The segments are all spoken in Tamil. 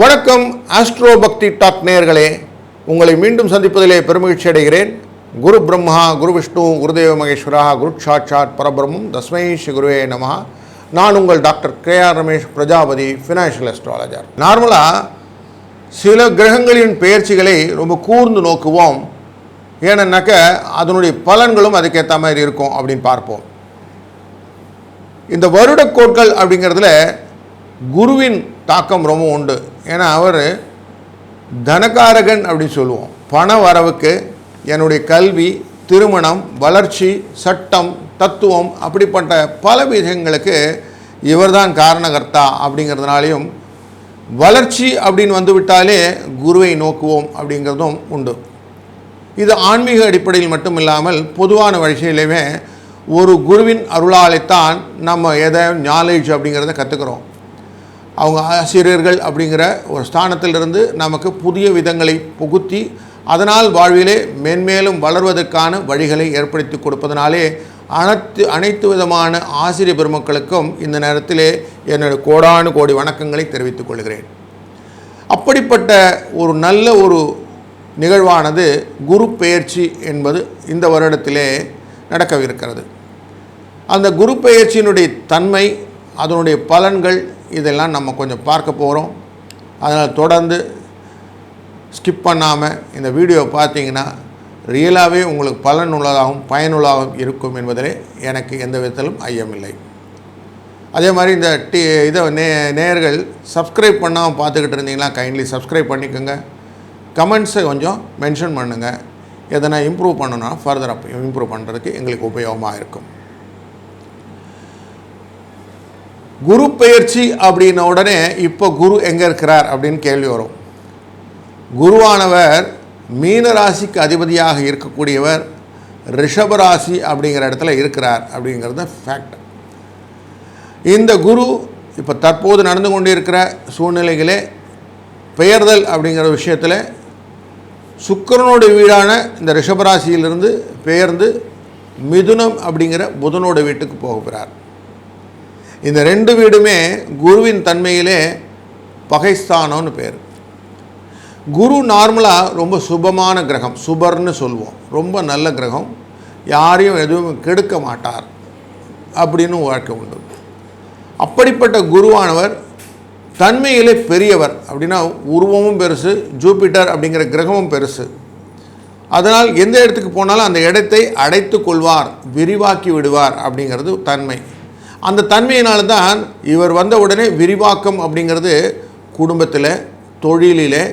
வணக்கம் ஆஸ்ட்ரோ பக்தி டாக் நேயர்களே. உங்களை மீண்டும் சந்திப்பதிலே பெருமகிழ்ச்சி அடைகிறேன். குரு பிரம்மா குரு விஷ்ணு குருதேவ மகேஸ்வரா குரு சாட்சாத் பரபிரமும் தஸ்மை ஸ்ரீ குருவே நமஹ. நான் உங்கள் doctor K R Ramesh Prajapati financial astrologer நார்மலாக சில கிரகங்களின் பெயர்ச்சிகளை ரொம்ப கூர்ந்து நோக்குவோம். ஏன்னாக்க அதனுடைய பலன்களும் அதுக்கேற்ற மாதிரி இருக்கும் அப்படின்னு பார்ப்போம். இந்த வருடக்கோட்கள் அப்படிங்கிறதுல குருவின் தாக்கம் ரொம்ப உண்டு. ஏன்னா அவர் தனகாரகன் அப்படின்னு சொல்லுவோம். பண வரவுக்கு என்னுடைய கல்வி திருமணம் வளர்ச்சி சட்டம் தத்துவம் அப்படிப்பட்ட பல விஷயங்களுக்கு இவர்தான் காரணகர்த்தா அப்படிங்கிறதுனாலையும் வளர்ச்சி அப்படின்னு வந்துவிட்டாலே குருவை நோக்குவோம் அப்படிங்கிறதும் உண்டு. இது ஆன்மீக அடிப்படையில் மட்டும் இல்லாமல் பொதுவான வழியிலுமே ஒரு குருவின் அருளாலைத்தான் நம்ம எதை நாலேஜ் அப்படிங்கிறத கற்றுக்கிறோம் அவங்க ஆசிரியர்கள் அப்படிங்கிற ஒரு ஸ்தானத்திலிருந்து நமக்கு புதிய விதங்களை புகுத்தி அதனால் வாழ்விலே மென்மேலும் வளர்வதற்கான வழிகளை ஏற்படுத்தி கொடுப்பதனாலே அனைத்து அனைத்து விதமான ஆசிரியர் பெருமக்களுக்கும் இந்த நேரத்திலே என்னுடைய கோடானு கோடி வணக்கங்களை தெரிவித்துக் கொள்கிறேன். அப்படிப்பட்ட ஒரு நல்ல ஒரு நிகழ்வானது குரு பெயர்ச்சி என்பது இந்த வருடத்திலே நடக்கவிருக்கிறது. அந்த குரு பெயர்ச்சியினுடைய தன்மை அதனுடைய பலன்கள் இதெல்லாம் நம்ம கொஞ்சம் பார்க்க போகிறோம் அதனால் தொடர்ந்து ஸ்கிப் பண்ணாமல் இந்த வீடியோவை பார்த்தீங்கன்னா ரியலாகவே உங்களுக்கு பலனுள்ளதாகவும் பயனுள்ளதாகவும் இருக்கும் என்பதிலே எனக்கு எந்த விதத்திலும் ஐயமில்லை அதே மாதிரி இந்த டி இதை நே நேயர்கள் சப்ஸ்கிரைப் பண்ணாமல் பார்த்துக்கிட்டு இருந்தீங்கன்னா கைண்ட்லி சப்ஸ்கிரைப் பண்ணிக்கோங்க. கமெண்ட்ஸை கொஞ்சம் மென்ஷன் பண்ணுங்கள் எதனா இம்ப்ரூவ் பண்ணணும்னா ஃபர்தராக இம்ப்ரூவ் பண்ணுறதுக்கு எங்களுக்கு உபயோகமாக இருக்கும். குரு பெயர்ச்சி அப்படின்ன உடனே இப்போ குரு எங்கே இருக்கிறார் அப்படின்னு கேள்வி வரும். குருவானவர் மீன ராசிக்கு அதிபதியாக இருக்கக்கூடியவர் ரிஷபராசி அப்படிங்கிற இடத்துல இருக்கிறார் அப்படிங்கிறது ஃபேக்ட் இந்த குரு இப்போ தற்போது நடந்து கொண்டிருக்கிற சூழ்நிலைகளே பெயர்தல் அப்படிங்கிற விஷயத்தில் சுக்கரனுடைய வீடான இந்த ரிஷபராசியிலிருந்து பெயர்ந்து மிதுனம் அப்படிங்கிற புதனோட வீட்டுக்கு போகிறார் இந்த ரெண்டு வீடுமே குருவின் தன்மையிலே பகைஸ்தானம்னு பேர். குரு நார்மலாக ரொம்ப சுபமான கிரகம் சுபர்னு சொல்லுவோம் ரொம்ப நல்ல கிரகம். யாரையும் எதுவும் கெடுக்க மாட்டார் அப்படின்னு வாழ்க்கை உண்டு. அப்படிப்பட்ட குருவானவர் தன்மையிலே பெரியவர் அப்படின்னா உருவமும் பெருசு ஜூபிட்டர் அப்படிங்கிற கிரகமும் பெருசு. அதனால் எந்த இடத்துக்கு போனாலும் அந்த இடத்தை அடைத்து கொள்வார் விரிவாக்கி விடுவார் அப்படிங்கிறது தன்மை. அந்த தன்மையினால தான் இவர் வந்த உடனே விரிவாக்கம் அப்படிங்கிறது குடும்பத்தில் தொழிலிலே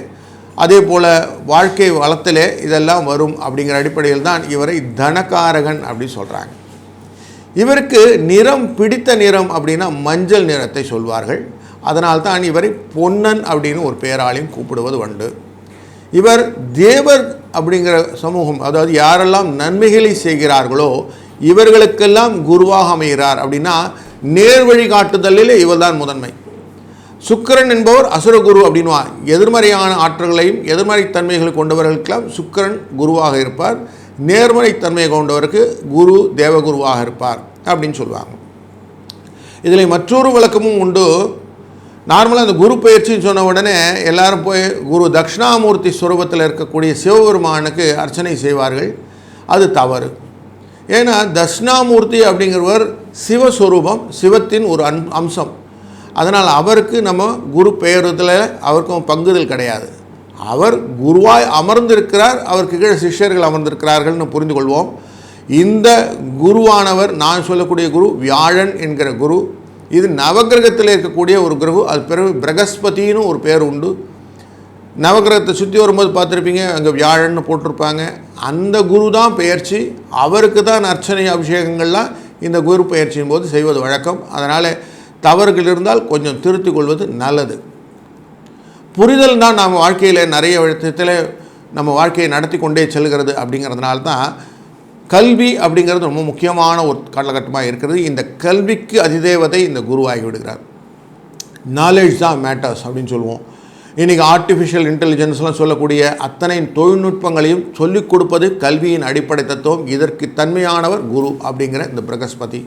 அதே போல் வாழ்க்கை வளத்தில் இதெல்லாம் வரும் அப்படிங்கிற அடிப்படையில் தான் இவரை தனகாரகன் அப்படின்னு சொல்கிறாங்க இவருக்கு நிறம் பிடித்த நிறம் அப்படின்னா மஞ்சள் நிறத்தை சொல்வார்கள். அதனால் தான் இவரை பொன்னன் அப்படின்னு ஒரு பேராலையும் கூப்பிடுவது உண்டு. இவர் தேவர் அப்படிங்கிற சமூகம் அதாவது யாரெல்லாம் நன்மைகளை செய்கிறார்களோ இவர்களுக்கெல்லாம் குருவாக அமைகிறார் அப்படின்னா நேர்வழி காட்டுதலில் இவர்தான் முதன்மை. சுக்கிரன் என்பவர் அசுரகுரு அப்படின்வார் எதிர்மறையான ஆற்றல்களையும் எதிர்மறை தன்மைகளை கொண்டவர்களுக்கெல்லாம் சுக்கிரன் குருவாக இருப்பார். நேர்மறை தன்மை கொண்டவருக்கு குரு தேவகுருவாக இருப்பார் அப்படின்னு சொல்லுவாங்க. இதில் மற்றொரு விளக்கமும் உண்டு. நார்மலாக அந்த குரு பயிற்சின்னு சொன்ன உடனே எல்லாரும் போய் குரு தட்சிணாமூர்த்தி ஸ்வரூபத்தில் இருக்கக்கூடிய சிவபெருமானுக்கு அர்ச்சனை செய்வார்கள். அது தவறு. ஏன்னா தட்சிணாமூர்த்தி அப்படிங்கிறவர் சிவஸ்வரூபம் சிவத்தின் ஒரு அன் அம்சம். அதனால் அவருக்கு நம்ம குரு பெயரத்தில் அவருக்கும் பங்குதல் கிடையாது. அவர் குருவாய் அமர்ந்திருக்கிறார் அவருக்கு கீழே சிஷ்யர்கள் அமர்ந்திருக்கிறார்கள்னு புரிந்து கொள்வோம் இந்த குருவானவர் நான் சொல்லக்கூடிய குரு வியாழன் என்கிற குரு இது நவகிரகத்தில் இருக்கக்கூடிய ஒரு குரு அது பிறகு பிரகஸ்பதினு ஒரு பேர் உண்டு. நவகிரகத்தை சுற்றி வரும்போது பார்த்துருப்பீங்க அங்கே வியாழன்னு போட்டிருப்பாங்க. அந்த குரு தான் பெயர்ச்சி. அவருக்கு தான் அர்ச்சனை அபிஷேகங்கள்லாம் இந்த குரு பயிற்சியின் போது செய்வது வழக்கம். அதனால் தவறுகள் இருந்தால் கொஞ்சம் திருத்தி கொள்வது நல்லது. புரிதல் தான் நம்ம வாழ்க்கையில் நிறைய விதத்தில் நம்ம வாழ்க்கையை நடத்தி கொண்டே செல்கிறது அப்படிங்கிறதுனால தான் கல்வி அப்படிங்கிறது ரொம்ப முக்கியமான ஒரு காலகட்டமாக இருக்கிறது. இந்த கல்விக்கு அதிதேவதை இந்த குருவாகி விடுகிறார் நாலேஜ் தான் மேட்டர்ஸ் அப்படின்னு சொல்லுவோம். இன்றைக்கி ஆர்டிஃபிஷியல் இன்டெலிஜென்ஸ்லாம் சொல்லக்கூடிய அத்தனை தொழில்நுட்பங்களையும் சொல்லிக் கொடுப்பது கல்வியின் அடிப்படை தத்துவம். இதற்கு தன்மையானவர் குரு அப்படிங்கிற இந்த பிரகஸ்பதி.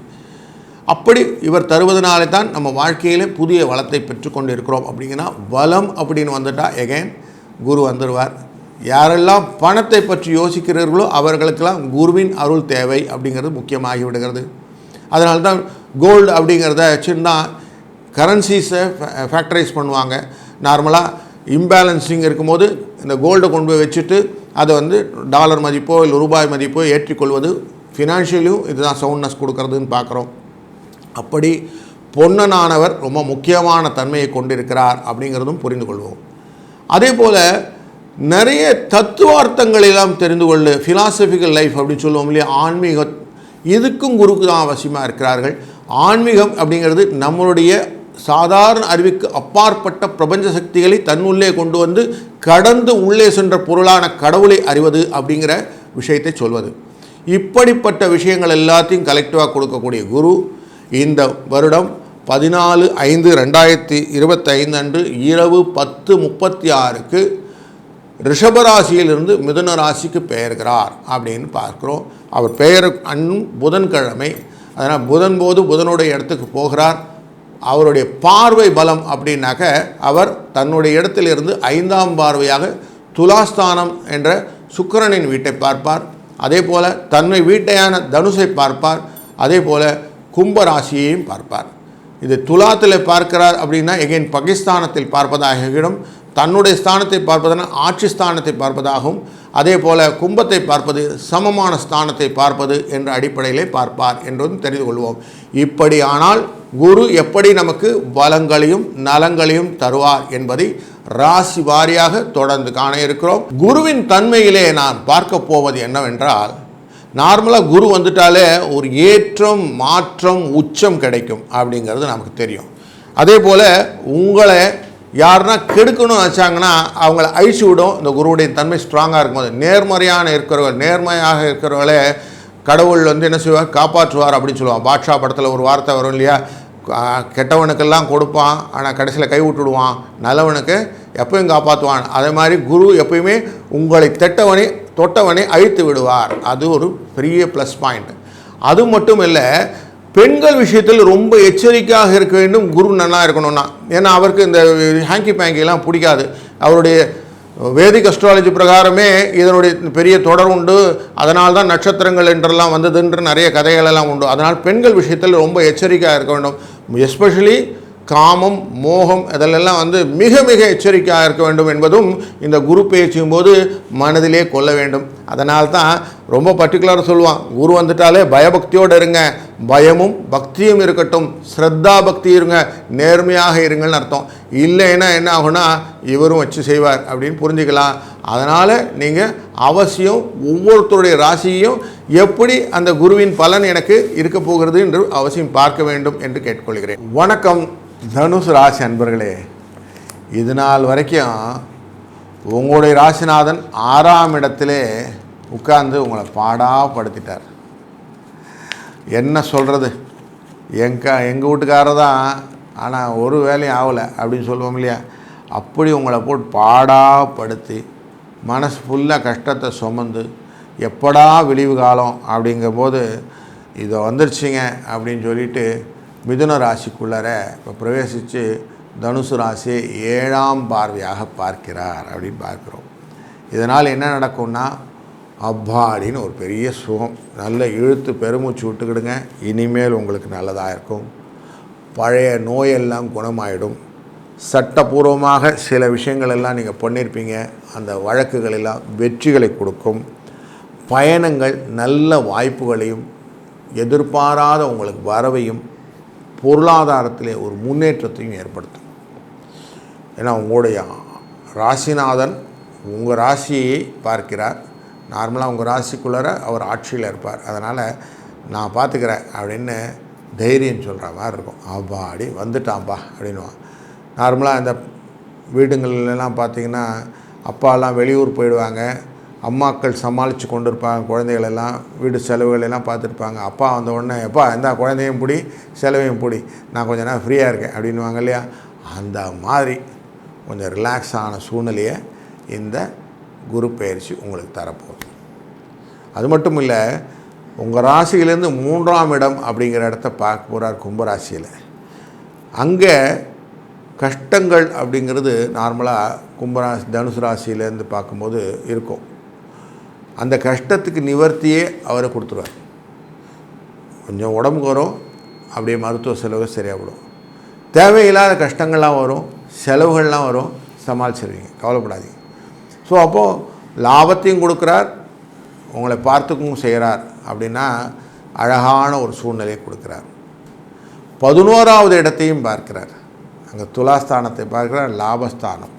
அப்படி இவர் தருவதனாலே தான் நம்ம வாழ்க்கையில் புதிய வளத்தை பெற்றுக்கொண்டு இருக்கிறோம் அப்படிங்கன்னா வளம் அப்படின்னு வந்துட்டால் எகைன் குரு வந்துடுவார். யாரெல்லாம் பணத்தை பற்றி யோசிக்கிறீர்களோ அவர்களுக்கெல்லாம் குருவின் அருள் தேவை அப்படிங்கிறது முக்கியமாகி விடுகிறது. அதனால தான் கோல்டு அப்படிங்கிறத சின்ன கரன்சிஸை ஃபேக்டரைஸ் பண்ணுவாங்க. நார்மலாக இம்பேலன்சிங் இருக்கும்போது இந்த கோல்டை கொண்டு போய் வச்சுட்டு அதை வந்து டாலர் மதிப்போ இல்லை ரூபாய் மதிப்போ ஏற்றிக்கொள்வது ஃபினான்ஷியலியும் இதுதான் சவுண்ட்னஸ் கொடுக்கறதுன்னு பார்க்குறோம். அப்படி பொன்னனானவர் ரொம்ப முக்கியமான தன்மையை கொண்டிருக்கிறார் அப்படிங்கிறதும் புரிந்து கொள்வோம். அதே போல் நிறைய தத்துவார்த்தங்களெல்லாம் தெரிந்து கொள்ளு ஃபிலாசபிக்கல் லைஃப் அப்படின்னு சொல்லுவோம் இல்லையா ஆன்மீக இதுக்கும் குருக்கு தான் அவசியமாக இருக்கிறார்கள். ஆன்மீகம் அப்படிங்கிறது நம்மளுடைய சாதாரண அறிவுக்கு அப்பாற்பட்ட பிரபஞ்ச சக்திகளை தன்னுள்ளே கொண்டு வந்து கடந்து உள்ளே சென்ற பொருளான கடவுளை அறிவது அப்படிங்கிற விஷயத்தை சொல்வது. இப்படிப்பட்ட விஷயங்கள் எல்லாத்தையும் கலெக்டிவாக கொடுக்கக்கூடிய குரு இந்த வருடம் பதினாலு ஐந்து ரெண்டாயிரத்தி இருபத்தைந்து அன்று இரவு பத்து முப்பத்தி ஆறுக்கு ரிஷபராசியிலிருந்து மிதுன ராசிக்கு பெயர்கிறார் அப்படின்னு பார்க்குறோம். அவர் பெயர் அன்னும் புதன்கிழமை. அதனால் புதன் போது புதனுடைய இடத்துக்கு போகிறார். அவருடைய பார்வை பலம் அப்படின்னாக்க அவர் தன்னுடைய இடத்திலிருந்து ஐந்தாம் பார்வையாக துலாஸ்தானம் என்ற சுக்கிரனின் வீட்டை பார்ப்பார். அதே போல் தன்னை வீட்டையான தனுசை பார்ப்பார். அதே போல் கும்பராசியையும் பார்ப்பார். இது துலாத்தில் பார்க்கிறார் அப்படின்னா எகைன் பாகிஸ்தானத்தில் இடம் தன்னுடைய ஸ்தானத்தை பார்ப்பதனால் ஆட்சி ஸ்தானத்தை பார்ப்பதாகவும் அதே போல் கும்பத்தை பார்ப்பது சமமான ஸ்தானத்தை பார்ப்பது என்ற அடிப்படையிலே பார்ப்பார் என்றும் தெரிந்து கொள்வோம். இப்படியானால் குரு எப்படி நமக்கு பலங்களையும் நலங்களையும் தருவார் என்பதை ராசி வாரியாக தொடர்ந்து காண இருக்கிறோம். குருவின் தன்மையிலே நான் பார்க்க போவது என்னவென்றால் நார்மலாக குரு வந்துட்டாலே ஒரு ஏற்றம் மாற்றம் உச்சம் கிடைக்கும் அப்படிங்கிறது நமக்கு தெரியும். அதே போல் உங்களை யாருன்னா கெடுக்கணும்னு வச்சாங்கன்னா அவங்கள அழிச்சு விடும். இந்த குருவுடைய தன்மை ஸ்ட்ராங்காக இருக்கும்போது நேர்மறையான இருக்கிறவர்கள் நேர்மையாக இருக்கிறவர்களே கடவுள் வந்து என்ன செய்வார் காப்பாற்றுவார் அப்படின்னு சொல்லுவான். பாட்ஷா படத்தில் ஒரு வார்த்தை வரும் இல்லையா? கெட்டவனுக்கெல்லாம் கொடுப்பான். ஆனால் கடைசியில் கை விட்டுடுவான் நல்லவனுக்கு எப்பயும் காப்பாற்றுவான். அதே மாதிரி குரு எப்பயுமே உங்களை தெட்டவனை தொட்டவனை அழித்து விடுவார். அது ஒரு பெரிய ப்ளஸ் பாயிண்ட் அது மட்டும் இல்லை பெண்கள் விஷயத்தில் ரொம்ப எச்சரிக்கையாக இருக்க வேண்டும். குரு நல்லா இருக்கணும்னா. ஏன்னா அவருக்கு இந்த ஹேங்கி பேங்கிலாம் பிடிக்காது. அவருடைய வேதிக் அஸ்ட்ராலஜி பிரகாரமே இதனுடைய பெரிய தொடர் உண்டு. அதனால் தான் நட்சத்திரங்கள் என்றெல்லாம் வந்ததுன்ற நிறைய கதைகள் எல்லாம் உண்டு. அதனால் பெண்கள் விஷயத்தில் ரொம்ப எச்சரிக்கையாக இருக்க வேண்டும். எஸ்பெஷலி காமம் மோகம் இதெல்லாம் வந்து மிக மிக எச்சரிக்கையாக இருக்க வேண்டும் என்பதும் இந்த குரு பேச்சும் போது மனதிலே கொள்ள வேண்டும். அதனால் தான் ரொம்ப பர்டிகுலராக சொல்லுவான். குரு வந்துட்டாலே பயபக்தியோடு இருங்க. பயமும் பக்தியும் இருக்கட்டும். ஸ்ரத்தா பக்தி இருங்க. நேர்மையாக இருங்கள்னு அர்த்தம். இல்லைன்னா என்ன ஆகும்னா இவரும் வச்சு செய்வார் அப்படின்னு புரிஞ்சுக்கலாம். அதனால் நீங்கள் அவசியம் ஒவ்வொருத்தருடைய ராசியையும் எப்படி அந்த குருவின் பலன் எனக்கு இருக்க போகிறது என்று அவசியம் பார்க்க வேண்டும் என்று கேட்டுக்கொள்கிறேன். வணக்கம். தனுசு ராசி அன்பர்களே இது நாள் வரைக்கும் உங்களுடைய ராசிநாதன் ஆறாம் இடத்திலே உட்கார்ந்து உங்களை பாடாப்படுத்திட்டார் என்ன சொல்கிறது எங்க எங்கள் வீட்டுக்காரர் தான் ஆனால் ஒரு வேலையும் ஆகலை அப்படின்னு சொல்லுவோம் இல்லையா? அப்படி உங்களை போட்டு பாடாப்படுத்தி மனசு ஃபுல்லாக கஷ்டத்தை சுமந்து எப்படா விழிவு காலம் அப்படிங்கும்போது இதை வந்துருச்சுங்க அப்படின்னு சொல்லிட்டு மிதுன ராசிக்குள்ளார இப்போ பிரவேசித்து தனுசு ராசியை ஏழாம் பார்வையாக பார்க்கிறார் அப்படின்னு பார்க்குறோம். இதனால் என்ன நடக்கும்னா அப்பாடின்னு ஒரு பெரிய சுகம். நல்ல இழுத்து பெருமூச்சு விட்டுக்கிடுங்க. இனிமேல் உங்களுக்கு நல்லதாக இருக்கும். பழைய நோயெல்லாம் குணமாயிடும். சட்டபூர்வமாக சில விஷயங்கள் எல்லாம் நீங்கள் பண்ணியிருப்பீங்க அந்த வழக்குகள் எல்லாம் வெற்றிகளை கொடுக்கும். பயணங்கள் நல்ல வாய்ப்புகளையும் எதிர்பாராத உங்களுக்கு வரவையும் பொருளாதாரத்திலே ஒரு முன்னேற்றத்தையும் ஏற்படுத்தும். ஏன்னா உங்களுடைய ராசிநாதன் உங்கள் ராசியை பார்க்கிறார். நார்மலாக உங்கள் ராசிக்குள்ளார அவர் ஆட்சியில் இருப்பார். அதனால் நான் பார்த்துக்கிறேன் அப்படின்னு தைரியம் சொல்கிற மாதிரி இருக்கும். அப்பா அப்படி வந்துட்டான்ப்பா அப்படின்வான் நார்மலாக இந்த வீடுங்கள்லாம் பார்த்தீங்கன்னா அப்பாலாம் வெளியூர் போயிடுவாங்க. அம்மாக்கள் சமாளித்து கொண்டு இருப்பாங்க குழந்தைகள் எல்லாம் வீடு செலவுகள் எல்லாம் பார்த்துருப்பாங்க அப்பா வந்த உடனே எப்பா எந்த குழந்தையும் பிடி செலவையும் பிடி. நான் கொஞ்ச நேரம் ஃப்ரீயாக இருக்கேன். அப்படின்வாங்க இல்லையா? அந்த மாதிரி. கொஞ்சம் ரிலாக்ஸ் ஆன சூழ்நிலையை இந்த குரு பயிற்சி உங்களுக்கு தரப்போகுது. அது மட்டும் இல்லை உங்கள் ராசியிலேருந்து மூன்றாம் இடம் அப்படிங்கிற இடத்த பார்க்க போகிறார் கும்பராசியில். அங்கே கஷ்டங்கள் அப்படிங்கிறது நார்மலாக கும்பராசி தனுசு ராசியிலேருந்து பார்க்கும்போது இருக்கும். அந்த கஷ்டத்துக்கு நிவர்த்தியே அவரை கொடுத்துருவார். கொஞ்சம் உடம்புக்கு வரும் அப்படியே மருத்துவ செலவு சரியாகிடும் தேவையில்லாத கஷ்டங்கள்லாம் வரும். செலவுகள்லாம் வரும். சமாளிச்சிருவீங்க. கவலைப்படாதீங்க. ஸோ அப்போது லாபத்தையும் கொடுக்குறார். உங்களை பார்த்துக்கவும் செய்கிறார். அப்படின்னா அழகான ஒரு சூழ்நிலையை கொடுக்குறார். பதினோராவது இடத்தையும் பார்க்கிறார். அங்கே துலாஸ்தானத்தை பார்க்குறார். லாபஸ்தானம்.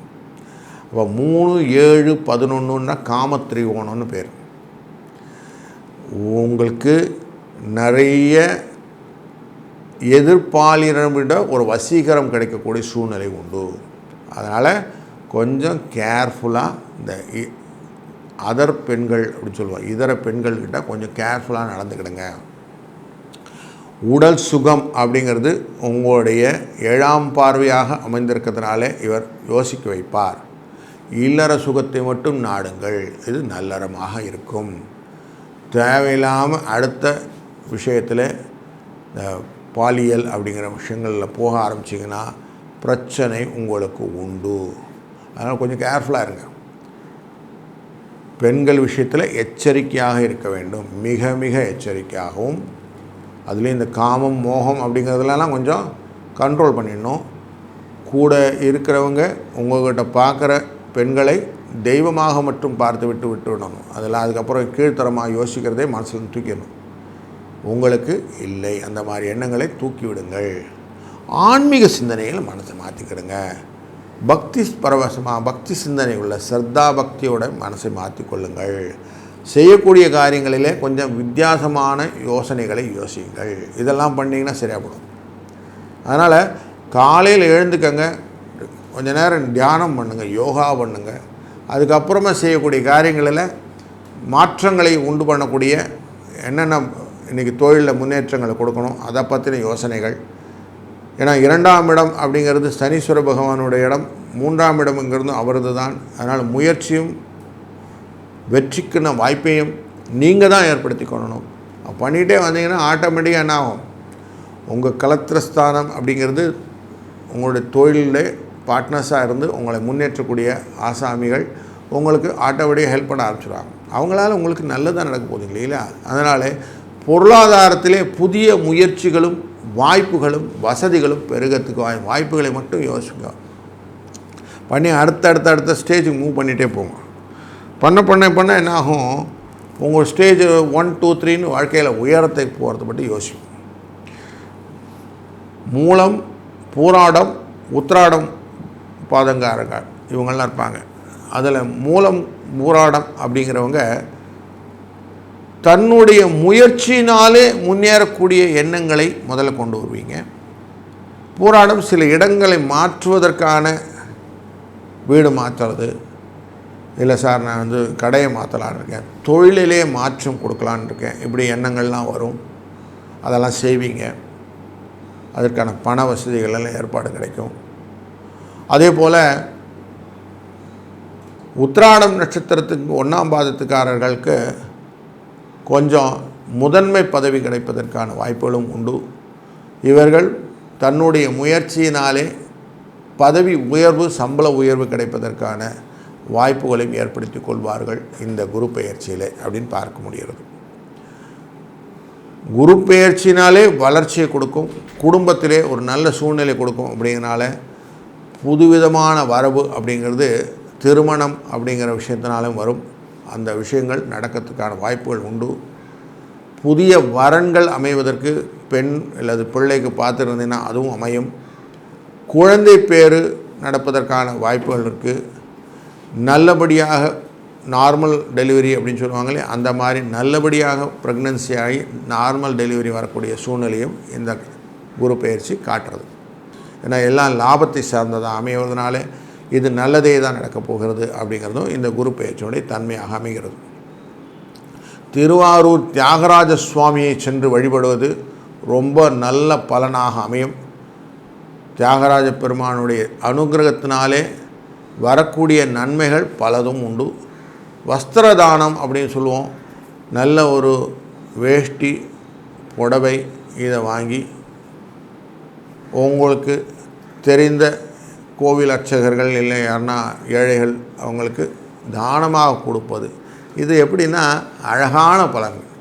அப்போ மூணு ஏழு பதினொன்றுன்னா காமத்ரிகோணம்னு பேர். உங்களுக்கு நிறைய எதிர்பாலினமிட ஒரு வசீகரம் கிடைக்கக்கூடிய சூழ்நிலை உண்டு. அதனால் கொஞ்சம் கேர்ஃபுல்லாக இந்த அதர் பெண்கள் அப்படின்னு சொல்லுவாங்க இதர பெண்கள்கிட்ட கொஞ்சம் கேர்ஃபுல்லாக நடந்துக்கிடுங்க. உடல் சுகம் அப்படிங்கிறது உங்களுடைய ஏழாம் பார்வையாக அமைந்திருக்கிறதுனால இவர் யோசிக்க வைப்பார். இல்லற சுகத்தை மட்டும் நாடுங்கள் இது நல்லறமாக இருக்கும். தேவையில்லாமல் அடுத்த விஷயத்தில் இந்த பாலியல் அப்படிங்கிற விஷயங்களில் போக ஆரம்பிச்சிங்கன்னா பிரச்சனை உங்களுக்கு உண்டு. அதனால் கொஞ்சம் கேர்ஃபுல்லாக இருங்க. பெண்கள் விஷயத்தில் எச்சரிக்கையாக இருக்க வேண்டும். மிக மிக எச்சரிக்கையாகவும். அதுலேயும் இந்த காமம் மோகம் அப்படிங்கிறதுலலாம் கொஞ்சம் கண்ட்ரோல் பண்ணிடணும். கூட இருக்கிறவங்க உங்கள்கிட்ட பார்க்குற பெண்களை தெய்வமாக மட்டும் பார்த்து விட்டு விட்டு விடணும். அதில் அதுக்கப்புறம் கீழ்த்தரமாக யோசிக்கிறதே மனசில் தூக்கிடணும். உங்களுக்கு இல்லை. அந்த மாதிரி எண்ணங்களை தூக்கிவிடுங்கள். ஆன்மீக சிந்தனைகள் மனசை மாற்றிக்கிடுங்க பக்தி பரவசமாக பக்தி சிந்தனை உள்ள சர்தா பக்தியோட மனசை மாற்றிக்கொள்ளுங்கள் செய்யக்கூடிய காரியங்களிலே கொஞ்சம் வித்தியாசமான யோசனைகளை யோசியுங்கள். இதெல்லாம் பண்ணிங்கன்னா சரியாகப்படும் அதனால் காலையில் எழுந்துக்கங்க. கொஞ்ச நேரம் தியானம் பண்ணுங்கள் யோகா பண்ணுங்கள் அதுக்கப்புறமா செய்யக்கூடிய காரியங்களில் மாற்றங்களை உண்டு பண்ணக்கூடிய என்னென்ன இன்றைக்கி தொழிலில் முன்னேற்றங்களை கொடுக்கணும். அதை பற்றின யோசனைகள். ஏன்னா இரண்டாம் இடம் அப்படிங்கிறது சனீஸ்வர பகவானுடைய இடம். மூன்றாம் இடம்ங்கிறது அவரது தான். அதனால் முயற்சியும் வெற்றிக்குன வாய்ப்பையும் நீங்கள் தான் ஏற்படுத்தி கொள்ளணும். பண்ணிகிட்டே வந்தீங்கன்னா ஆட்டோமேட்டிக்காக என்ன ஆகும்? உங்கள் கலத்திரஸ்தானம் அப்படிங்கிறது உங்களுடைய தொழிலில் பார்ட்னர்ஸாக இருந்து உங்களை முன்னேற்றக்கூடிய ஆசாமிகள் உங்களுக்கு ஆட்டோமேட்டிக்காக ஹெல்ப் பண்ண ஆரம்பிச்சிடுவாங்க அவங்களால உங்களுக்கு நல்லதாக நடக்க போகுது இல்லைங்களா? அதனால் பொருளாதாரத்திலே புதிய முயற்சிகளும் வாய்ப்புகளும் வசதிகளும் பெருகிறதுக்கு வாய் வாய்ப்புகளை மட்டும் யோசிங்க. பண்ணி அடுத்த அடுத்த அடுத்த ஸ்டேஜுக்கு மூவ் பண்ணிகிட்டே போங்க. பண்ண பண்ண பண்ண என்ன ஆகும் உங்கள் ஸ்டேஜ் ஒன் டூ த்ரீன்னு வாழ்க்கையில் உயரத்துக்கு போகிறத பற்றி யோசிக்கும் மூலம் பூராடம் உத்திராடம் பாதங்காரங்க இவங்கள்லாம் இருப்பாங்க. அதில் மூலம் பூராடம் அப்படிங்கிறவங்க தன்னுடைய முயற்சினாலே முன்னேறக்கூடிய எண்ணங்களை முதல்ல கொண்டு வருவீங்க. போராடம் சில இடங்களை மாற்றுவதற்கான வீடு மாற்றுறது. இல்லை சார் நான் வந்து கடையை மாற்றலான்னு இருக்கேன். தொழிலிலே மாற்றம் கொடுக்கலான்னு இருக்கேன். இப்படி எண்ணங்கள்லாம் வரும். அதெல்லாம் செய்வீங்க. அதற்கான பண வசதிகள் எல்லாம் ஏற்பாடு கிடைக்கும். அதே போல் உத்திராடம் நட்சத்திரத்துக்கு ஒன்றாம் பாதத்துக்காரர்களுக்கு கொஞ்சம் முதன்மை பதவி கிடைப்பதற்கான வாய்ப்புகளும் உண்டு. இவர்கள் தன்னுடைய முயற்சியினாலே பதவி உயர்வு சம்பள உயர்வு கிடைப்பதற்கான வாய்ப்புகளையும் ஏற்படுத்தி கொள்வார்கள் இந்த குரு பெயர்ச்சியில் அப்படின்னு பார்க்க முடிகிறது. குரு பெயர்ச்சினாலே வளர்ச்சியை கொடுக்கும் குடும்பத்திலே ஒரு நல்ல சூழ்நிலை கொடுக்கும் அப்படிங்கிறனால புதுவிதமான வரவு அப்படிங்கிறது திருமணம் அப்படிங்கிற விஷயத்தினாலும் வரும். அந்த விஷயங்கள் நடக்கிறதுக்கான வாய்ப்புகள் உண்டு. புதிய வரன்கள் அமைவதற்கு பெண் அல்லது பிள்ளைக்கு பார்த்துருந்தீங்கன்னா அதுவும் அமையும். குழந்தை பேர் நடப்பதற்கான வாய்ப்புகள் இருக்குது நல்லபடியாக நார்மல் டெலிவரி அப்படின்னு சொல்லுவாங்களே அந்த மாதிரி நல்லபடியாக ப்ரெக்னன்சி ஆகி நார்மல் டெலிவரி வரக்கூடிய சூழ்நிலையும் இந்த குரு பயிற்சி காட்டுறது. ஏன்னா எல்லாம் லாபத்தை சார்ந்ததாக அமைவதனாலே இது நல்லதே தான் நடக்கப் போகிறது அப்படிங்கிறதும் இந்த குரு பெயர்ச்சியுடைய தன்மையாக அமைகிறது. திருவாரூர் தியாகராஜ சுவாமியை சென்று வழிபடுவது ரொம்ப நல்ல பலனாக அமையும். தியாகராஜ பெருமானுடைய அனுகிரகத்தினாலே வரக்கூடிய நன்மைகள் பலதும் உண்டு. வஸ்திர தானம் அப்படின்னு சொல்லுவோம். நல்ல ஒரு வேஷ்டி புடவை இதை வாங்கி உங்களுக்கு தெரிந்த கோவில் அர்ச்சகர்கள் இல்லை யாருன்னா ஏழைகள் அவங்களுக்கு தானமாக கொடுப்பது. இது எப்படின்னா அழகான பலன்கள்.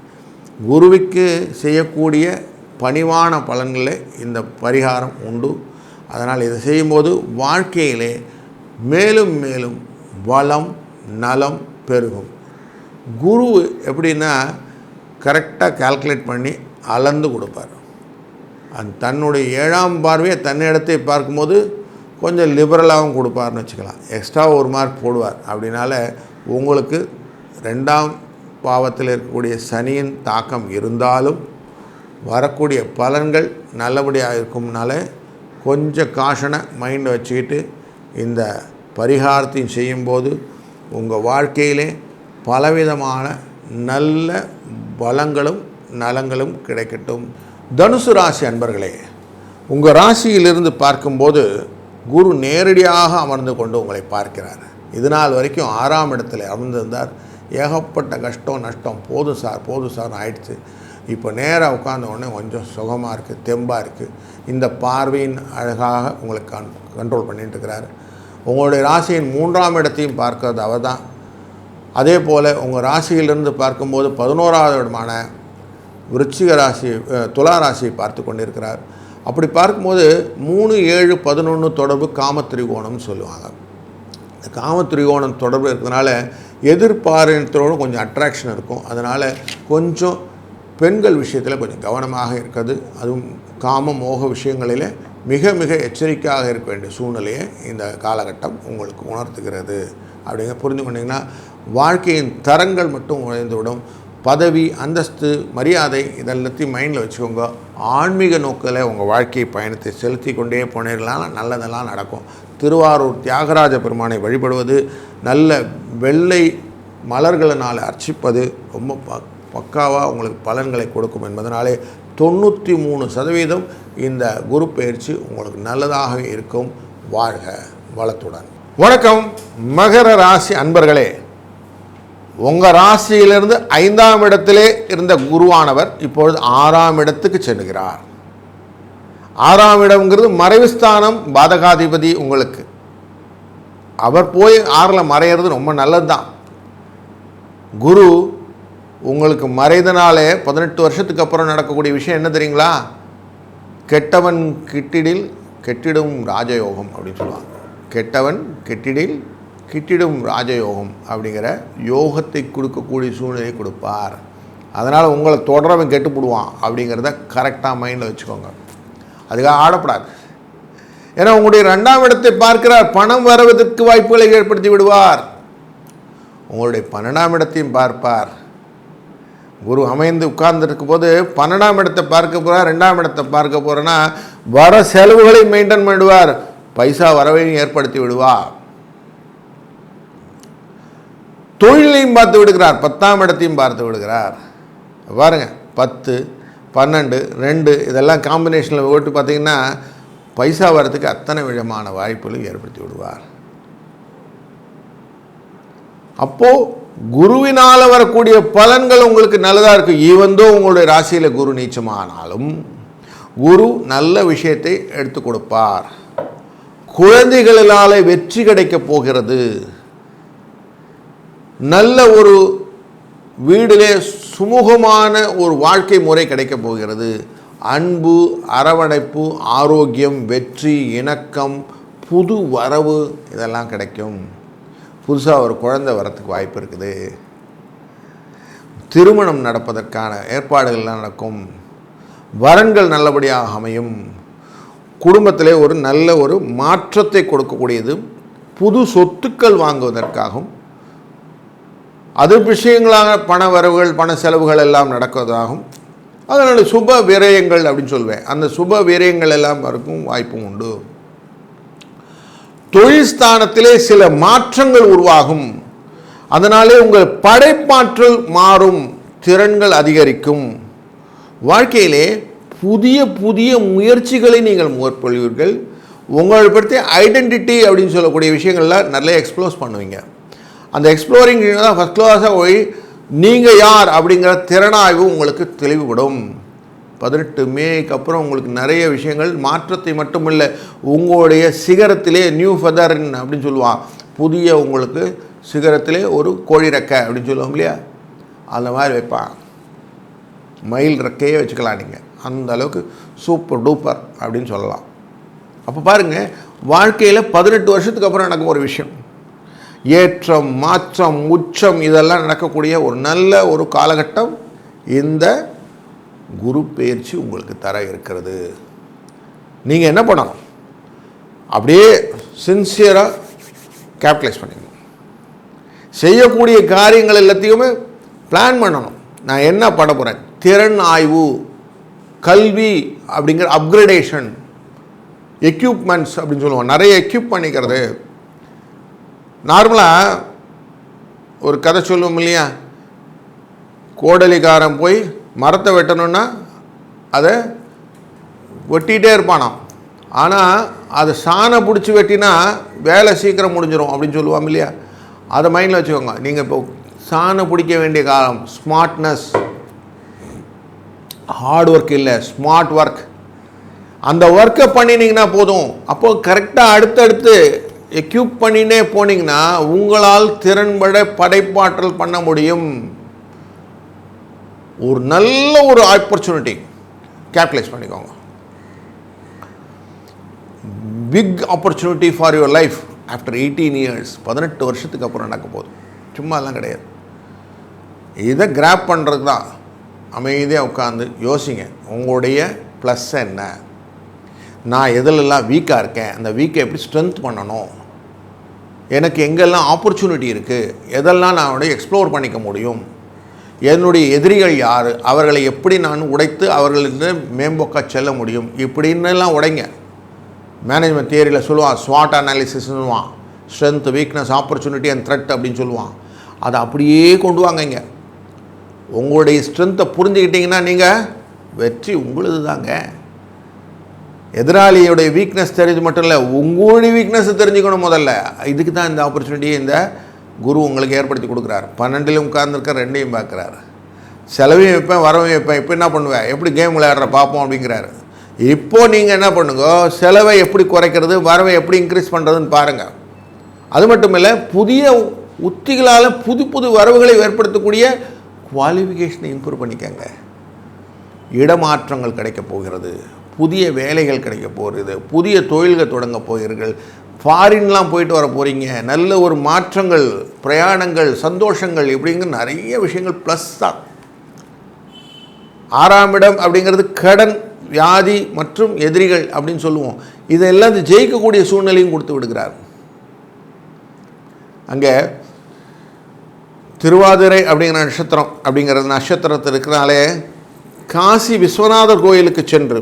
குருவிக்கு செய்யக்கூடிய பணிவான பலன்களே இந்த பரிகாரம் உண்டு. அதனால் இதை செய்யும்போது வாழ்க்கையிலே மேலும் மேலும் வளம் நலம் பெருகும். குரு எப்படின்னா கரெக்டாக கால்குலேட் பண்ணி அளந்து கொடுப்பார். அது தன்னுடைய ஏழாம் பார்வையை தன்னிடத்தை பார்க்கும்போது கொஞ்சம் லிபரலாகவும் கொடுப்பார்னு வச்சுக்கலாம். எக்ஸ்ட்ரா ஒரு மார்க் போடுவார். அப்படின்னால உங்களுக்கு ரெண்டாம் பாவத்தில் இருக்கக்கூடிய சனியின் தாக்கம் இருந்தாலும் வரக்கூடிய பலன்கள் நல்லபடியாக இருக்கும்னால கொஞ்சம் காஷனை மைண்டை வச்சுக்கிட்டு இந்த பரிகாரத்தையும் செய்யும்போது உங்கள் வாழ்க்கையிலே பலவிதமான நல்ல பலங்களும் நலங்களும் கிடைக்கட்டும். தனுசு ராசி அன்பர்களே உங்கள் ராசியிலிருந்து பார்க்கும்போது குரு நேரடியாக அமர்ந்து கொண்டு உங்களை பார்க்கிறார். இது நாள் வரைக்கும் ஆறாம் இடத்துல அமர்ந்திருந்தார். ஏகப்பட்ட கஷ்டம் நஷ்டம். போதும் சார் போதும் சார் ஆயிடுச்சு. இப்போ நேராக உட்கார்ந்த உடனே கொஞ்சம் சுகமாக இருக்குது தெம்பாக இருக்குது இந்த பார்வையின் அழகாக உங்களை கன் கண்ட்ரோல் பண்ணிட்டு இருக்கிறாரு உங்களுடைய ராசியின் மூன்றாம் இடத்தையும் பார்க்கறது அவர் தான். அதே போல் உங்கள் ராசியிலிருந்து பார்க்கும்போது பதினோராவது இடமான விருச்சிக ராசி துலா ராசியை பார்த்து கொண்டிருக்கிறார். அப்படி பார்க்கும்போது மூணு ஏழு பதினொன்று தொடர்பு காமத்திரிகோணம்னு சொல்லுவாங்க. இந்த காமத்திரிகோணம் தொடர்பு இருக்கிறதுனால எதிர்பாரத்தோடு கொஞ்சம் அட்ராக்ஷன் இருக்கும். அதனால் கொஞ்சம் பெண்கள் விஷயத்தில் கொஞ்சம் கவனமாக இருக்கிறது. அதுவும் காம மோக விஷயங்களில் மிக மிக எச்சரிக்கையாக இருக்க வேண்டிய சூழ்நிலையை இந்த காலகட்டம் உங்களுக்கு உணர்த்துகிறது. அப்படிங்க புரிந்து கொண்டிங்கன்னா வாழ்க்கையின் தரங்கள் மட்டும் உழைந்துவிடும் பதவி அந்தஸ்து மரியாதை இதெல்லாத்தையும் மைண்டில் வச்சுக்கோங்க. ஆன்மீக நோக்கில் உங்கள் வாழ்க்கை பயணத்தை செலுத்தி கொண்டே போனீர்களால் நல்லதெல்லாம் நடக்கும். திருவாரூர் தியாகராஜ பெருமானை வழிபடுவது நல்ல வெள்ளை மலர்களினால் அர்ச்சிப்பது ரொம்ப ப பக்காவாக உங்களுக்கு பலன்களை கொடுக்கும் என்பதனாலே தொண்ணூற்றி மூணு சதவீதம் இந்த குரு பயிற்சி உங்களுக்கு நல்லதாக இருக்கும். வாழ்க வளத்துடன். வணக்கம். மகர ராசி அன்பர்களே. உங்கள் ராசியிலிருந்து ஐந்தாம் இடத்திலே இருந்த குருவானவர் இப்பொழுது ஆறாம் இடத்துக்கு செல்கிறார். ஆறாம் இடம்ங்கிறது மறைவுஸ்தானம் பாதகாதிபதி உங்களுக்கு. அவர் போய் ஆறில் மறையிறது ரொம்ப நல்லது தான் குரு உங்களுக்கு மறைதனாலே பதினெட்டு வருஷத்துக்கு அப்புறம் நடக்கக்கூடிய விஷயம் என்ன தெரியுங்களா? கெட்டவன் கிட்டிடில் கெட்டிடும் ராஜயோகம் அப்படின்னு சொல்லுவாங்க. கெட்டவன் கெட்டிடில் கிட்டிடும் ராஜயோகம் அப்படிங்கிற யோகத்தை கொடுக்கக்கூடிய சூழ்நிலையை கொடுப்பார். அதனால் உங்களை தொடரவன் கெட்டுப்பிடுவான் அப்படிங்கிறத கரெக்டாக மைண்டில் வச்சுக்கோங்க. அதுக்காக ஆடப்படாது. ஏன்னா உங்களுடைய ரெண்டாம் இடத்தை பார்க்கிறார். பணம் வருவதற்கு வாய்ப்புகளை ஏற்படுத்தி விடுவார். உங்களுடைய பன்னெண்டாம் இடத்தையும் பார்ப்பார். குரு அமைந்து உட்கார்ந்துருக்கும் போது பன்னெண்டாம் இடத்தை பார்க்க போகிறார் ரெண்டாம் இடத்தை பார்க்க போகிறேன்னா வர செலவுகளை மெயின்டைன் பண்ணிடுவார். பைசா வரவையும் ஏற்படுத்தி விடுவார். தொழிலையும் பார்த்து விடுகிறார் பத்தாம் இடத்தையும் பார்த்து விடுகிறார். பாருங்கள் பத்து பன்னெண்டு ரெண்டு இதெல்லாம் காம்பினேஷனில் ஓட்டு பார்த்தீங்கன்னா பைசா வரத்துக்கு அத்தனை விதமான வாய்ப்புகளும் ஏற்படுத்தி விடுவார். அப்போது குருவினால் வரக்கூடிய பலன்கள் உங்களுக்கு நல்லதாக இருக்கும் ஈவந்தோ உங்களுடைய ராசியில் குரு நீச்சமானாலும் குரு நல்ல விஷயத்தை எடுத்து கொடுப்பார். குழந்தைகளினாலே வெற்றி கிடைக்கப் போகிறது. நல்ல ஒரு வீடிலே சுமூகமான ஒரு வாழ்க்கை முறை கிடைக்கப் போகிறது. அன்பு அரவணைப்பு ஆரோக்கியம் வெற்றி இணக்கம் புது வரவு இதெல்லாம் கிடைக்கும். புதுசாக ஒரு குழந்தை வரத்துக்கு வாய்ப்பு இருக்குது. திருமணம் நடப்பதற்கான ஏற்பாடுகள்லாம் நடக்கும். வரன்கள் நல்லபடியாக அமையும். குடும்பத்திலே ஒரு நல்ல ஒரு மாற்றத்தை கொடுக்கக்கூடியது. புது சொத்துக்கள் வாங்குவதற்காகவும் அது விஷயங்களாக பண வரவுகள் பண செலவுகள் எல்லாம் நடக்கிறதாகும் அதனால் சுப விரயங்கள் அப்படின்னு சொல்வேன். அந்த சுப விரயங்கள் எல்லாம் இருக்கும் வாய்ப்பும் உண்டு. தொழில் ஸ்தானத்திலே சில மாற்றங்கள் உருவாகும். அதனாலே உங்கள் படைப்பாற்றல் மாறும் திறன்கள் அதிகரிக்கும். வாழ்க்கையிலே புதிய புதிய முயற்சிகளை நீங்கள் மேற்கொள்வீர்கள். உங்களை பற்றி ஐடென்டிட்டி அப்படின்னு சொல்லக்கூடிய விஷயங்கள்லாம் நிறைய எக்ஸ்ப்ளோஸ் பண்ணுவீங்க. அந்த எக்ஸ்ப்ளோரிங் தான் ஃபஸ்ட் கிளாஸாக போய் நீங்கள் யார்? அப்படிங்கிற திறனாய்வு உங்களுக்கு தெளிவுபடும். பதினெட்டு மேக்கு அப்புறம் உங்களுக்கு நிறைய விஷயங்கள். மாற்றத்தை மட்டுமில்லை உங்களுடைய சிகரத்திலே நியூ ஃபெதர்ன் அப்படின்னு சொல்லுவான். புதிய உங்களுக்கு சிகரத்திலே ஒரு கோழி ரெக்கை அப்படின்னு சொல்லுவோம் இல்லையா? அந்த மாதிரி வைப்பான். மயில் ரெக்கையே வச்சுக்கலாம் நீங்கள் அந்த அளவுக்கு சூப்பர் டூப்பர் அப்படின்னு சொல்லலாம். அப்போ பாருங்கள் வாழ்க்கையில் பதினெட்டு வருஷத்துக்கு அப்புறம் நடக்கும் ஒரு விஷயம். ஏற்றம் மாற்றம் உச்சம் இதெல்லாம் நடக்கக்கூடிய ஒரு நல்ல ஒரு காலகட்டம் இந்த குரு பயிற்சி உங்களுக்கு தர இருக்கிறது. நீங்கள் என்ன பண்ணணும்? அப்படியே சின்சியராக கேபிட்டலைஸ் பண்ணிக்கணும். செய்யக்கூடிய காரியங்கள் எல்லாத்தையுமே பிளான் பண்ணணும். நான் என்ன பண்ண போகிறேன் திறன் ஆய்வு கல்வி அப்படிங்கிற அப்கிரேடேஷன் எக்யூப்மெண்ட்ஸ் அப்படின்னு சொல்லுவோம். நிறைய எக்யூப் பண்ணிக்கிறது. நார்மலாக ஒரு கதை சொல்லுவோம் இல்லையா? கோடலிக்காரன் போய் மரத்தை வெட்டணும்னா அதை வெட்டிகிட்டே இருப்பானாம். ஆனால் அதை சாணை பிடிச்சி வெட்டினா வேலை சீக்கிரம் முடிஞ்சிடும் அப்படின்னு சொல்லுவாங்க இல்லையா? அதை மைண்டில் வச்சுக்கோங்க. நீங்கள் இப்போ சாணை பிடிக்க வேண்டிய காலம் ஸ்மார்ட்னஸ் ஹார்ட் ஒர்க் இல்லை ஸ்மார்ட் ஒர்க் அந்த ஒர்க்கை பண்ணினீங்கன்னா போதும். அப்போது கரெக்டாக அடுத்தடுத்து எக்யூப் பண்ணினே போனீங்கன்னா உங்களால் திறன்பட படைப்பாற்றல் பண்ண முடியும். ஒரு நல்ல ஒரு ஆப்பர்ச்சுனிட்டி கேபிட்டலைஸ் பண்ணிக்கோங்க. Big opportunity for your life after eighteen years பதினெட்டு வருஷத்துக்கு அப்புறம் நடக்க போகுது. சும்மாலாம் கிடையாது. இதை கிராப் பண்ணுறது தான் அமைதியாக உட்காந்து யோசிங்க. உங்களுடைய ப்ளஸ் என்ன? நான் எதிலெல்லாம் வீக்காக இருக்கேன் அந்த வீக்கை எப்படி ஸ்ட்ரென்த் பண்ணணும்? எனக்கு எங்கெல்லாம் ஆப்பர்ச்சுனிட்டி இருக்குது எதெல்லாம் நான் வந்து எக்ஸ்ப்ளோர் பண்ணிக்க முடியும்? என்னுடைய எதிரிகள் யார்? அவர்களை எப்படி நான் உடைத்து அவர்களிருந்து மேம்போக்க செல்ல முடியும்? இப்படின்னுலாம் உடைங்க. மேனேஜ்மெண்ட் தியரியில் சொல்லுவான் ஸ்வாட் அனாலிசிஸ்னுவான் strength weakness opportunity and threat அப்படின்னு சொல்லுவான். அதை அப்படியே கொண்டு வாங்க இங்கே. உங்களுடைய ஸ்ட்ரென்த்தை புரிஞ்சுக்கிட்டிங்கன்னா நீங்கள் வெற்றி உங்களது தாங்க எதிராளியுடைய வீக்னஸ் தெரிஞ்சு மட்டும் இல்லை உங்களுடைய வீக்னஸ் தெரிஞ்சுக்கணும் முதல்ல. இதுக்கு தான் இந்த ஆப்பர்ச்சுனிட்டியை இந்த குரு உங்களுக்கு ஏற்படுத்தி கொடுக்குறாரு. பன்னெண்டுலையும் உட்கார்ந்துருக்க ரெண்டையும் பார்க்குறாரு. செலவையும் வைப்பேன் வரவையும் வைப்பேன். இப்போ என்ன பண்ணுவேன் எப்படி கேம் விளையாடுற? பார்ப்போம் அப்படிங்கிறாரு. இப்போது நீங்கள் என்ன பண்ணுங்க செலவை எப்படி குறைக்கிறது வரவை எப்படி இன்க்ரீஸ் பண்ணுறதுன்னு பாருங்கள் அது மட்டும் இல்லை புதிய உத்திகளால் புது புது வரவுகளை ஏற்படுத்தக்கூடிய குவாலிஃபிகேஷனை இம்ப்ரூவ் பண்ணிக்கங்க. இடமாற்றங்கள் கிடைக்கப் போகிறது. புதிய வேலைகள் கிடைக்க போகிறது புதிய தொழில்கள் தொடங்க போகிறீர்கள். ஃபாரின்லாம் போயிட்டு வர போகிறீங்க நல்ல ஒரு மாற்றங்கள் பிரயாணங்கள் சந்தோஷங்கள் இப்படிங்கிற நிறைய விஷயங்கள் ப்ளஸ் தான். ஆறாம் இடம் அப்படிங்கிறது கடன் வியாதி மற்றும் எதிரிகள் அப்படின்னு சொல்லுவோம். இதெல்லாம் இந்த ஜெயிக்கக்கூடிய சூழ்நிலையும் கொடுத்து விடுகிறார். அங்கே திருவாதிரை அப்படிங்கிற நட்சத்திரம் அப்படிங்கிற நட்சத்திரத்தில் இருக்கிறனாலே காசி விஸ்வநாதர் கோயிலுக்கு சென்று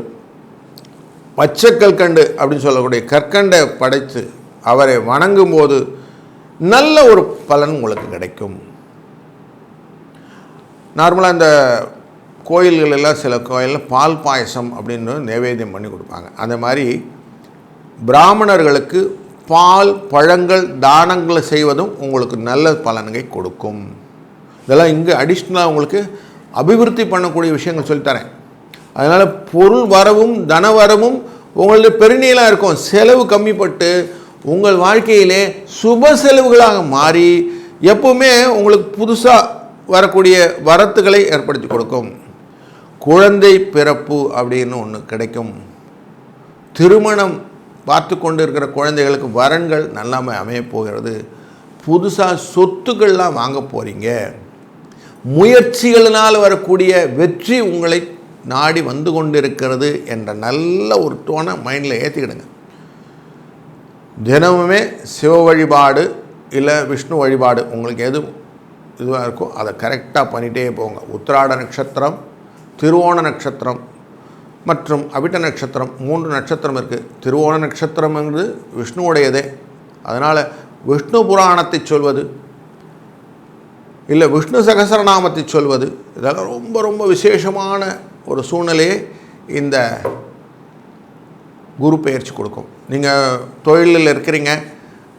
பச்சை கற்கண்டு அப்படின்னு சொல்லக்கூடிய கற்கண்டை படைத்து அவரை வணங்கும் போது நல்ல ஒரு பலன் உங்களுக்கு கிடைக்கும். நார்மலாக இந்த கோயில்களெல்லாம் சில கோயிலில் பால் பாயசம் அப்படின்னு நைவேத்தியம் பண்ணி கொடுப்பாங்க. அந்த மாதிரி பிராமணர்களுக்கு பால் பழங்கள் தானங்களை செய்வதும் உங்களுக்கு நல்ல பலன்கை கொடுக்கும். இதெல்லாம் இங்கே அடிஷ்னலாக உங்களுக்கு அபிவிருத்தி பண்ணக்கூடிய விஷயங்கள் சொல்லித்தரேன் அதனால் பொருள் வரவும் தன வரவும் உங்களுடைய பெருநீளாக இருக்கும். செலவு கம்மிப்பட்டு உங்கள் வாழ்க்கையிலே சுப செலவுகளாக மாறி எப்பவுமே உங்களுக்கு புதுசாக வரக்கூடிய வரத்துகளை ஏற்படுத்தி கொடுக்கும். குழந்தை பிறப்பு அப்படின்னு ஒன்று கிடைக்கும். திருமணம் பார்த்து கொண்டு இருக்கிற குழந்தைகளுக்கு வரன்கள் நல்லாம அமையப்போகிறது புதுசாக சொத்துக்கள்லாம் வாங்க போகிறீங்க முயற்சிகளினால் வரக்கூடிய வெற்றி உங்களை நாடி வந்து கொண்டிருக்கிறது என்ற நல்ல ஒரு டோனை மைண்டில் ஏற்றிக்கிடுங்க தினமுமே சிவ வழிபாடு இல்லை விஷ்ணு வழிபாடு உங்களுக்கு எது இதுவாக இருக்கோ அதை கரெக்டாக பண்ணிகிட்டே போங்க. உத்திராட நட்சத்திரம் திருவோண நட்சத்திரம் மற்றும் அவிட்ட நட்சத்திரம் மூன்று நட்சத்திரம் இருக்குது திருவோண நட்சத்திரம்ங்கிறது விஷ்ணுவுடையதே. அதனால் விஷ்ணு புராணத்தை சொல்வது இல்லை விஷ்ணு சகசரநாமத்தை சொல்வது இதெல்லாம் ரொம்ப ரொம்ப விசேஷமான ஒரு சூழ்நிலையை இந்த குரு பயிற்சி கொடுக்கும். நீங்கள் தொழிலில் இருக்கிறீங்க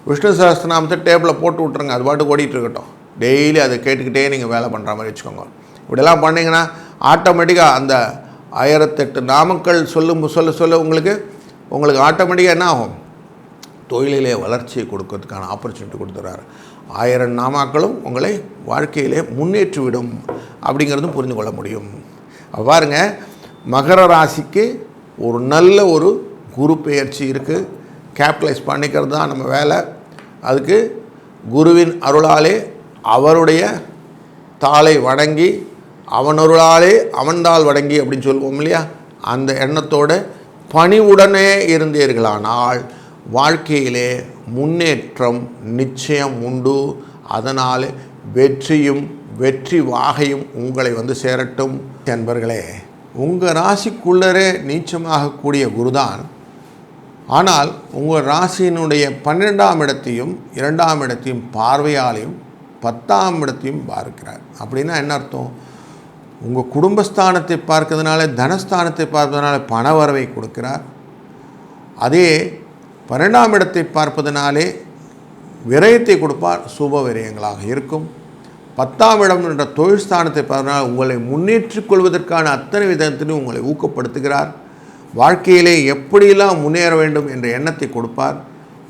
விஷ்ணு சகஸ்திரநாமத்தை டேபிளில் போட்டு விட்ருங்க அது பாட்டுக்கு ஓடிட்டு இருக்கட்டும். டெய்லி அதை கேட்டுக்கிட்டே நீங்கள் வேலை பண்ணுற மாதிரி வச்சுக்கோங்க. இப்படியெல்லாம் பண்ணிங்கன்னா ஆட்டோமேட்டிக்காக அந்த ஆயிரத்தெட்டு நாமக்கல் சொல்லும் சொல்ல சொல்ல உங்களுக்கு உங்களுக்கு ஆட்டோமேட்டிக்காக என்ன ஆகும்? தொழிலிலே வளர்ச்சியை கொடுக்கறதுக்கான ஆப்பர்ச்சுனிட்டி கொடுத்துறாரு. ஆயிரம் நாமாக்களும் உங்களை வாழ்க்கையிலே முன்னேற்றிவிடும் அப்படிங்கிறதும் புரிந்து கொள்ள முடியும். பாருங்க மகர ராசிக்கு ஒரு நல்ல ஒரு குரு பெயர்ச்சி இருக்குது கேபிட்டலைஸ் பண்ணிக்கிறது தான் நம்ம வேலை. அதுக்கு குருவின் அருளாலே அவருடைய தாளை வணங்கி அவன் அருளாலே அவன்தாள் வணங்கி அப்படின்னு சொல்லுவோம் இல்லையா? அந்த எண்ணத்தோட பணிவுடனே இருந்தீர்களானால் வாழ்க்கையிலே முன்னேற்றம் நிச்சயம் உண்டு. அதனால் வெற்றியும் வெற்றி வாகையும் உங்களை வந்து சேரட்டும். என்பர்களே உங்கள் ராசிக்குள்ளரே நீச்சமாகக்கூடிய குருதான். ஆனால் உங்கள் ராசியினுடைய பன்னிரெண்டாம் இடத்தையும் இரண்டாம் இடத்தையும் பார்வையாலையும் பத்தாம் இடத்தையும் பார்க்கிறார். அப்படின்னா என்ன அர்த்தம்? உங்கள் குடும்பஸ்தானத்தை பார்க்கறதுனால தனஸ்தானத்தை பார்ப்பதனால பண வரவை கொடுக்கிறார். அதே பன்னெண்டாம் இடத்தை பார்ப்பதனாலே விரயத்தை கொடுப்பார். சுப விரயங்களாக இருக்கும். பத்தாம் இடம் என்ற தொழில் ஸ்தானத்தை பார்ப்பதனால் உங்களை முன்னேற்றிக் கொள்வதற்கான அத்தனை விதத்திலும் உங்களை ஊக்கப்படுத்துகிறார். வாழ்க்கையிலே எப்படியெல்லாம் முன்னேற வேண்டும் என்ற எண்ணத்தை கொடுப்பார்.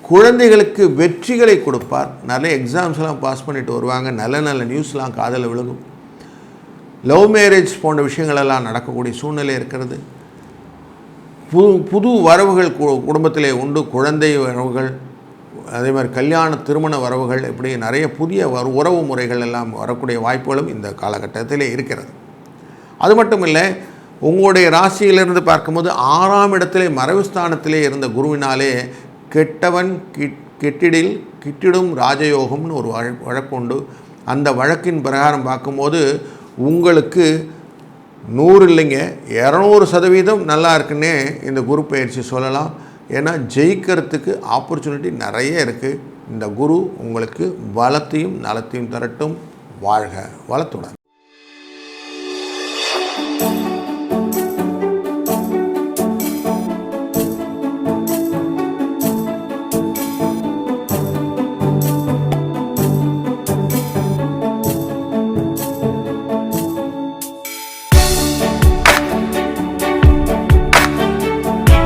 குழந்தைகளுக்கு வெற்றிகளை கொடுப்பார். நிறைய எக்ஸாம்ஸ்லாம் பாஸ் பண்ணிட்டு வருவாங்க. நல்ல நல்ல நியூஸ்லாம் காதில் விழுகும். லவ் மேரேஜ் போன்ற விஷயங்களெல்லாம் நடக்கக்கூடிய சூழ்நிலை இருக்கிறது. புது புது வரவுகள் கு- குடும்பத்திலே உண்டு. குழந்தை வரவுகள் அதே மாதிரி கல்யாண திருமண வரவுகள் இப்படி நிறைய புதிய உறவு முறைகள் எல்லாம் வரக்கூடிய வாய்ப்புகளும் இந்த காலகட்டத்திலே இருக்கிறது. அது மட்டும் இல்லை உங்களுடைய ராசியிலிருந்து பார்க்கும்போது ஆறாம் இடத்திலே மறைவுஸ்தானத்திலே இருந்த குருவினாலே கெட்டவன் கிட் கெட்டிடில் கிட்டிடும் ராஜயோகம்னு ஒரு வழ அந்த வழக்கின் பிரகாரம் பார்க்கும்போது உங்களுக்கு நூறு இல்லைங்க இரநூறு சதவீதம் நல்லா இருக்குன்னே இந்த குரு பயிற்சி சொல்லலாம். ஏன்னா ஜெயிக்கிறதுக்கு ஆப்பர்ச்சுனிட்டி நிறைய இருக்குது இந்த குரு உங்களுக்கு பலத்தையும் நலத்தையும் தரட்டும். வாழ்க வளத்துடன்.